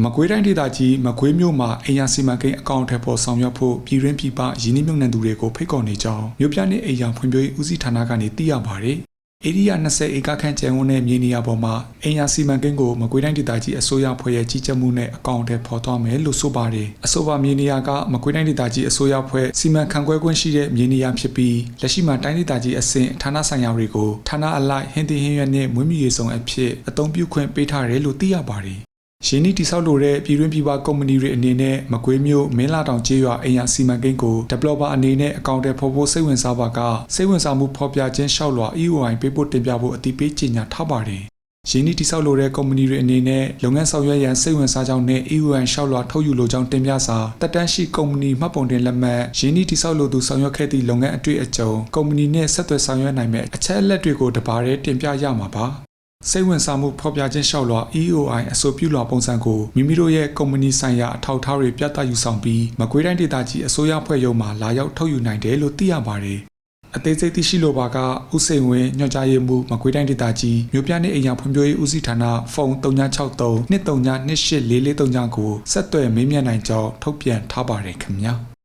မကွေးတိုင်းဒေသကြီးမကွေးမြို့မှာအိမ်ယာစီမံကိန်းအကောင့်အထက်ပေါ်ဆောင်ရွက်ဖို့ပြည်တွင်းပြည်ပရင်းနှီးမြှုပ်နှံသူတွေကိုဖိတ်ခေါ်နေကြောင်းမြို့ပြနှင့်အိမ်ယာဖွံ့ဖြိုးရေးဦးစီးဌာနကနေသိရပါတယ်။ဧရိယာ20ဧကခန့်ကျယ်ဝန်းတဲ့မြေနေရာပေါ်မှာအိမ်ယာစီမံကိန်းကိုမကွေးတိုင်းဒေသကြီးအစိုးရဖွဲ့ရဲ့ကြီးကြပ်မှုနဲ့အကောင့်အထက်ပေါ်သွားမယ်လို့ဆိုပါတယ်။အဆိုပါမြေနေရာကမကွေးတိုင်းဒေသကြီးအစိုးရဖွဲ့စီမံခန့်ခွဲခွင့်ရှိတဲ့မြေနေရာဖြစ်ပြီးလက်ရှိမှာတိုင်းဒေသကြီးအဆင့်ဌာနဆိုင်ရာတွေကိုဌာနအလိုက်ဟင်းသီးဟင်းရွက်နဲ့မွေးမြူရေးဆောင်အဖြစ်အသုံးပြုခွင့်ပေးထားတယ်လို့သိရပါတယ်။ ရင်းနှီးတိဆောက်လိုတဲ့ပြည်တွင်းပြည်ပကုမ္ပဏီတွေအနေနဲ့မကွေးမျိုးမင်းလာတောင်ကျေးရွာအိမ်ယာစီမံကိန်းကို developer အနေနဲ့အကောင့်တွေဖော်ဖို့စိတ်ဝင်စားပါကစိတ်ဝင်စားမှုဖော်ပြခြင်းလျှောက်လွှာ EOI ပေးဖို့တင်ပြဖို့အတိပေးကြေညာထားပါတယ်။ရင်းနှီးတိဆောက်လိုတဲ့ကုမ္ပဏီတွေအနေနဲ့လုပ်ငန်းဆောင်ရွက်ရန်စိတ်ဝင်စားကြောင်းနဲ့ EOI လျှောက်လွှာထုတ်ယူလိုကြောင်းတင်ပြစာတက်တန်းရှိကုမ္ပဏီမှတ်ပုံတင်လက်မှတ်ရင်းနှီးတိဆောက်လိုသူဆောင်ရွက်ခဲ့သည့်လုပ်ငန်းအတွေ့အကြုံကုမ္ပဏီနဲ့ဆက်သွယ်ဆောင်ရွက်နိုင်မဲ့အချက်အလက်တွေကိုတပါးတည်းတင်ပြရမှာပါ။ စိတ်ဝင်စားမှုဖော်ပြခြင်းလျှောက်လွှာ EOI အဆိုပြုလွှာပုံစံကိုမိမိတို့ရဲ့ကုမ္ပဏီဆိုင်ရာအထောက်အထားတွေပြသယူဆောင်ပြီးမကွေးတိုင်းဒေသကြီးအစိုးရဖွဲ့ရုံးမှာလာရောက်ထုတ်ယူနိုင်တယ်လို့သိရပါတယ်။အသေးစိတ်သိရှိလိုပါကဥစိန်ဝင်းညွှန်ကြားရေးမှူးမကွေးတိုင်းဒေသကြီးမြို့ပြနှင့်အိမ်ယာဖွံ့ဖြိုးရေးဦးစီးဌာနဖုန်း3963 23284439ကိုဆက်သွယ်မေးမြန်းနိုင်ကြောင်းထုတ်ပြန်ထားပါတယ်ခင်ဗျာ။